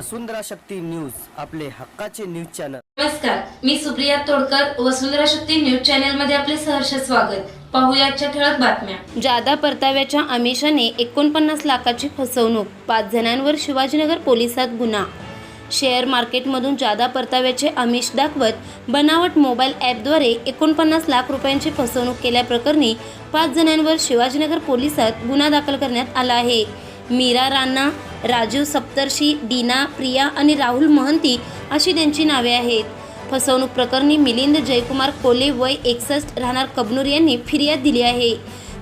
वसुंधरा Shakti news आपले हक्काचे news channel. नमस्कार मी सुप्रिया तोडकर वसुंधरा शक्ती न्यूज चॅनलमध्ये आपले सहर्ष स्वागत. पाहूया आजच्या ठळक बातम्या. जादा परताव्याच्या आमिषाने एकोणपन्नास लाखाची फसवणूक पाच जणांवर शिवाजीनगर पोलिसात गुन्हा. शेअर मार्केटमधून जादा परताव्याचे आमिष दाखवत बनावट मोबाईल ॲपद्वारे एकोणपन्नास लाख रुपयांची फसवणूक केल्याप्रकरणी पाच जणांवर शिवाजीनगर पोलिसात गुन्हा दाखल करण्यात आला आहे. मीरा राणा राजीव सप्तर्षी डीना प्रिया आणि राहुल महंती अशी त्यांची नावे आहेत. फसवणूक प्रकरणी मिलिंद जयकुमार कोले वय एकसष्ट राहणार कबनूर यांनी फिर्याद दिली आहे.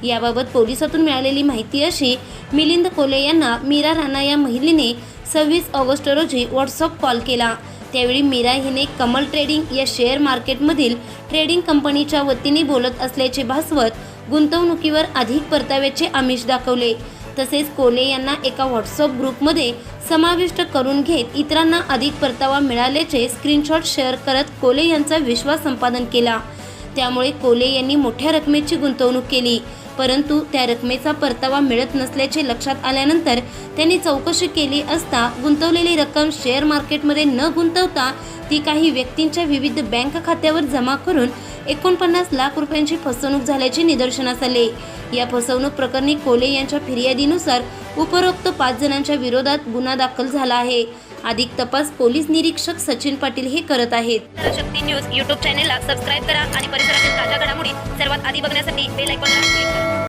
याबाबत पोलिसातून मिळालेली माहिती अशी मिलिंद कोले यांना मीरा राणा या महिलेने सव्वीस ऑगस्ट रोजी व्हॉट्सअप कॉल केला. त्यावेळी मीरा हिने कमल ट्रेडिंग या शेअर मार्केटमधील ट्रेडिंग कंपनीच्या वतीने बोलत असल्याचे भासवत गुंतवणुकीवर अधिक परताव्याचे आमिष दाखवले. तसेच कोले यांना एका व्हॉट्सअप ग्रुपमध्ये समाविष्ट करून घेत इतरांना अधिक परतावा मिळाल्याचे स्क्रीनशॉट शेअर करत कोले यांचा विश्वास संपादन केला. त्यामुळे कोले यांनी मोठ्या रकमेची गुंतवणूक केली. परंतु त्या रकमेचा परतावा मिळत नसल्याचे लक्षात आल्यानंतर त्यांनी चौकशी केली असता गुंतवलेली रक्कम शेअर मार्केटमध्ये न गुंतवता ती काही व्यक्तींच्या विविध बँक खात्यावर जमा करून एकोणपन्नास लाख रुपयांची फसवणूक झाल्याचे निदर्शनास आले. या फसवणूक प्रकरणी कोले यांच्या फिर्यादीनुसार उपरोक्त पाच जणांच्या विरोधात गुन्हा दाखल झाला आहे. अधिक तपास पोलीस निरीक्षक सचिन पाटील हे करत आहेत. शक्ती न्यूज यूट्यूब चॅनेलला सबस्क्राईब करा आणि परिसरातील ताज्या घडामोडी सर्वात आधी बघण्यासाठी बेल आयकॉनला